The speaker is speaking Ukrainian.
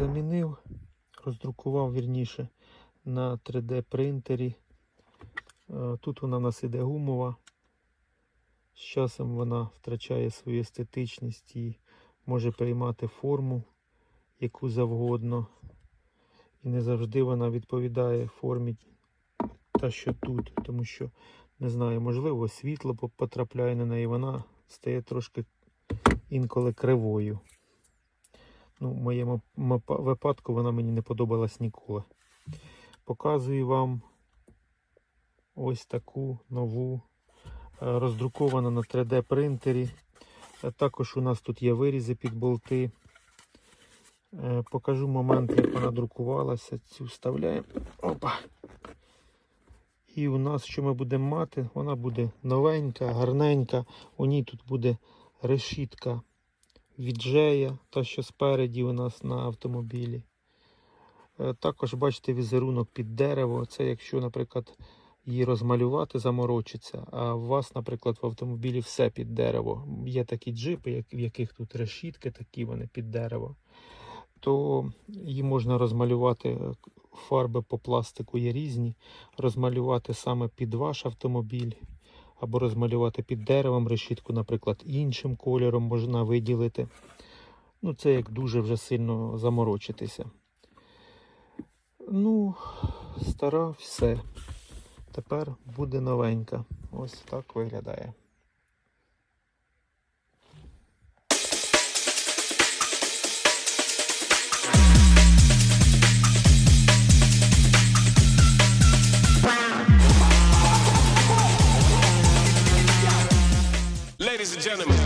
замінив, роздрукував вірніше на 3D принтері. Е, Тут вона у нас іде гумова. З часом вона втрачає свою естетичність і може приймати форму яку завгодно. І не завжди вона відповідає формі та що тут, тому що не знаю, можливо, світло потрапляє на неї, вона стає трошки інколи кривою. Ну, в моєму випадку вона мені не подобалась ніколи. Показую вам ось таку нову, е, роздрукована на 3D принтері. Е, Також у нас тут є вирізи під болти. Е, Покажу момент, як вона друкувалася. Цю вставляємо. Опа. І у нас, що ми будемо мати, вона буде новенька, гарненька. У ній тут буде решітка від Джея, та що спереді у нас на автомобілі. Е, Також бачите візерунок під дерево. Це якщо, наприклад, її розмалювати, заморочиться. А у вас, наприклад, в автомобілі все під дерево. Є такі джипи, в яких тут решітки, такі вони під дерево. То її можна розмалювати. е, Фарби по пластику є різні. Розмалювати саме під ваш автомобіль. Або розмалювати під деревом решітку, наприклад, іншим кольором можна виділити. Ну, це як дуже вже сильно заморочитися. Ну, стара, все. Тепер буде новенька. Ось так виглядає. Ladies and gentlemen.